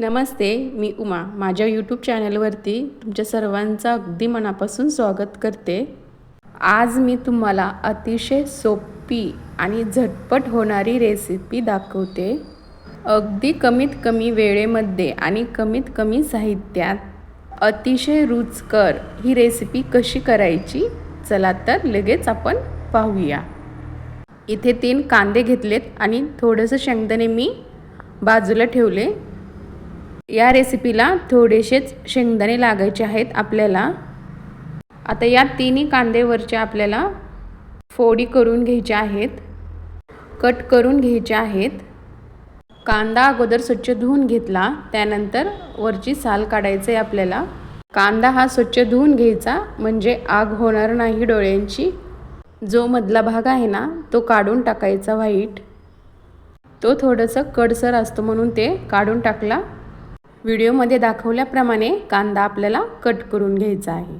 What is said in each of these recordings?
नमस्ते मी उमा. माझ्या यूट्यूब चॅनलवरती तुमच्या सर्वांचं अगदी मनापासून स्वागत करते. आज मी तुम्हाला अतिशय सोपी आणि झटपट होणारी रेसिपी दाखवते. अगदी कमीत कमी वेळेमध्ये आणि कमीत कमी साहित्यात अतिशय रुचकर ही रेसिपी कशी करायची चला तर लगेच आपण पाहूया. इथे तीन कांदे घेतलेत आणि थोडंसं शेंगदाणे मी बाजूला ठेवले. या रेसिपीला थोडेसेच शेंगदाणे लागायचे आहेत आपल्याला. आता या तिन्ही कांदेवरच्या आपल्याला फोडी करून घ्यायच्या आहेत. कट करून घ्यायच्या आहेत. कांदा अगोदर स्वच्छ धुवून घेतला त्यानंतर वरची साल काढायचं आहे आपल्याला. कांदा हा स्वच्छ धुवून घ्यायचा म्हणजे आग होणार नाही डोळ्यांची. जो मधला भाग आहे ना तो काढून टाकायचा व्हाईट तो थोडंसं कडसर असतो म्हणून ते काढून टाकला. व्हिडिओमध्ये दाखवल्याप्रमाणे कांदा आपल्याला कट करून घ्यायचा आहे.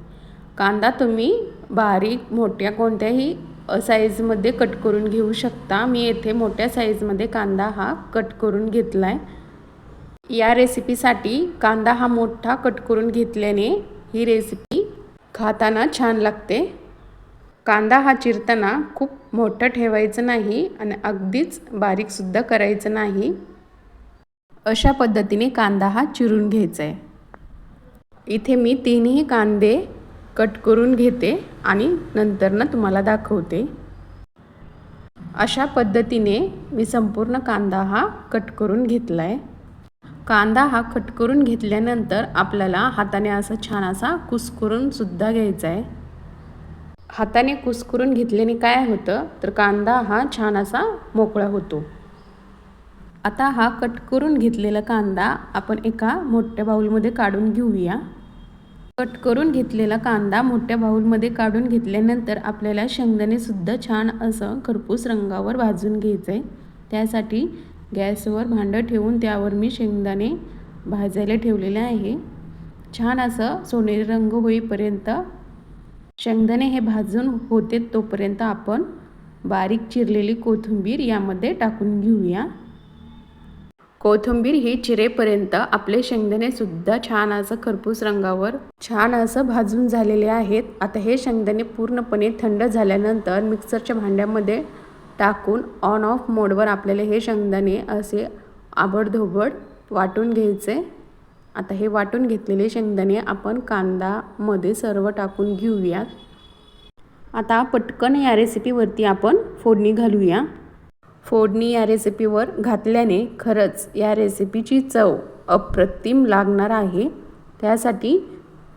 कांदा तुम्ही बारीक मोठ्या कोणत्याही साईजमध्ये कट करून घेऊ शकता. मी येथे मोठ्या साईजमध्ये कांदा हा कट करून घेतला आहे या रेसिपीसाठी कांदा हा मोठा कट करून घेतल्याने ही रेसिपी खाताना छान लागते. कांदा हा चिरताना खूप मोठं ठेवायचं नाही आणि अगदीच बारीकसुद्धा करायचं नाही. अशा पद्धतीने कांदा हा चिरून घ्यायचा आहे. इथे मी तीनही कांदे कट करून घेते आणि नंतरनं तुम्हाला दाखवते. अशा पद्धतीने मी संपूर्ण कांदा हा कट करून घेतला आहे कांदा हा कट करून घेतल्यानंतर आपल्याला हाताने असा छान असा कुस्करूनसुद्धा घ्यायचा आहे. हाताने कुस्करून घेतल्याने काय होतं? तर कांदा हा छान असा मोकळा होतो. आता हा कट करून घेतलेला कांदा आपण एका मोठ्या बाऊलमध्ये काढून घेऊया. कट करून घेतलेला कांदा मोठ्या बाऊलमध्ये काढून घेतल्यानंतर आपल्याला शेंगदाणेसुद्धा छान असं खरपूस रंगावर भाजून घ्यायचं आहे त्यासाठी गॅसवर भांडं ठेवून त्यावर मी शेंगदाणे भाजायला ठेवलेले आहे. छान असं सोनेरी रंग होईपर्यंत शेंगदाणे हे भाजून होते तोपर्यंत आपण बारीक चिरलेली कोथिंबीर यामध्ये टाकून घेऊया. कोथिंबीर ही चिरेपर्यंत आपले शेंगदाणेसुद्धा छान असं खरपूस रंगावर छान असं भाजून झालेले आहेत. आता हे शेंगदाणे पूर्णपणे थंड झाल्यानंतर मिक्सरच्या भांड्यामध्ये टाकून ऑन ऑफ मोडवर आपल्याला हे शेंगदाणे असे आबडधोबड वाटून घ्यायचे. आता हे वाटून घेतलेले शेंगदाणे आपण कांदामध्ये सर्व टाकून घेऊयात. आता पटकन या रेसिपीवरती आपण फोडणी घालूया. फोडणी या रेसिपीवर घातल्याने खरंच या रेसिपीची चव अप्रतिम लागणार आहे. त्यासाठी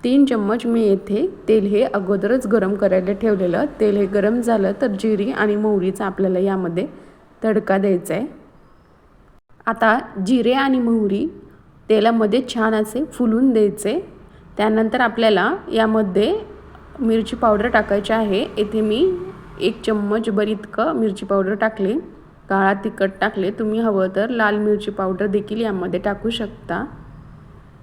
तीन चम्मच मी येथे तेल हे अगोदरच गरम करायला ठेवलेलं. तेल हे गरम झालं तर जिरी आणि मोहरीचा आपल्याला यामध्ये तडका द्यायचा आहे. आता जिरे आणि मोहरी तेलामध्ये छान असे फुलून द्यायचे. त्यानंतर आपल्याला यामध्ये मिरची पावडर टाकायची आहे. येथे मी एक चम्मच भर इतकं मिरची पावडर टाकले. काळा तिखट टाकले तुम्ही हवं तर लाल मिरची पावडर देखील यामध्ये टाकू शकता.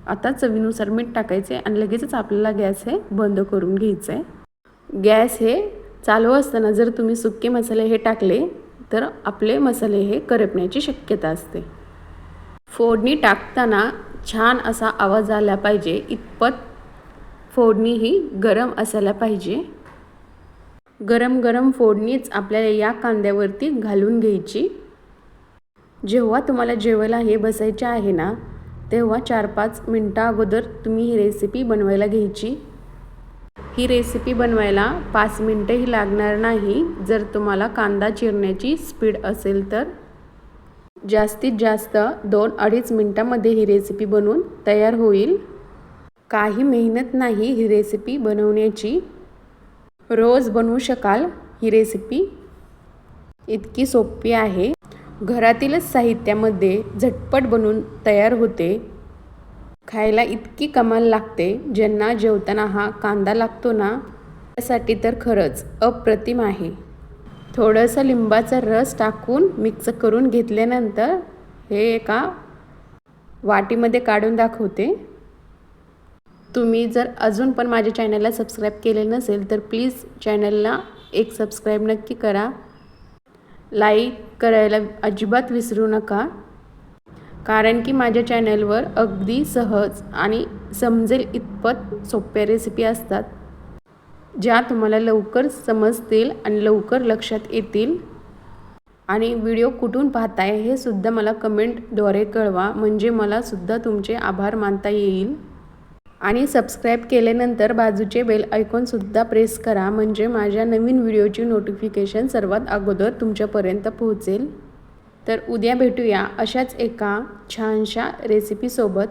आता चवीनुसार मीठ टाकायचे आणि लगेचच आपल्याला गॅस हे बंद करून घ्यायचं. आहे गॅस हे चालू असताना जर तुम्ही सुके मसाले हे टाकले तर आपले मसाले हे करपण्याची शक्यता असते. फोडणी टाकताना छान असा आवाज आला पाहिजे. इतपत फोडणी ही गरम असायला पाहिजे. गरम गरम फोडणीच आपल्याला या कांद्यावरती घालून घ्यायची. जेव्हा तुम्हाला जेवायला हे बसायचे आहे ना तेव्हा चार पाच मिनटा अगोदर तुम्ही ही रेसिपी बनवायला घ्यायची. ही रेसिपी बनवायला पाच मिनटंही लागणार नाही. जर तुम्हाला कांदा चिरण्याची स्पीड असेल तर. जास्तीत जास्त दोन अडीच मिनटामध्ये ही रेसिपी बनवून तयार होईल. काही मेहनत नाही ही रेसिपी बनवण्याची. रोज बनवू शकाल ही रेसिपी इतकी सोपी आहे. घरातीलच साहित्यामध्ये झटपट बनवून तयार होते. खायला इतकी कमाल लागते ज्यांना जेवताना हा कांदा लागतो ना त्यासाठी तर खरंच अप्रतिम आहे. थोडंसं लिंबाचा रस टाकून मिक्स करून घेतल्यानंतर हे एका वाटीमध्ये काढून दाखवते. तुम्ही जर अजून पण माझ्या चॅनलला सबस्क्राईब केले नसेल तर प्लीज चॅनलला एक सबस्क्राईब नक्की करा. लाईक करायला अजिबात विसरू नका. कारण की माझ्या चॅनलवर अगदी सहज आणि समजेल इतपत सोप्या रेसिपी असतात ज्या तुम्हाला लवकर समजतील आणि लवकर लक्षात येतील. आणि व्हिडिओ कुठून पाहताय हे सुद्धा मला कमेंटद्वारे कळवा म्हणजे मला सुद्धा तुमचे आभार मानता येईल. आणि सबस्क्राईब केल्यानंतर बाजूचे बेल ऐकूनसुद्धा प्रेस करा. म्हणजे माझ्या नवीन व्हिडिओची नोटिफिकेशन सर्वात अगोदर तुमच्यापर्यंत पोहोचेल. तर उद्या भेटूया अशाच एका छानशा रेसिपीसोबत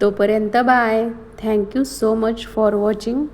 तोपर्यंत bye thank you so much for watching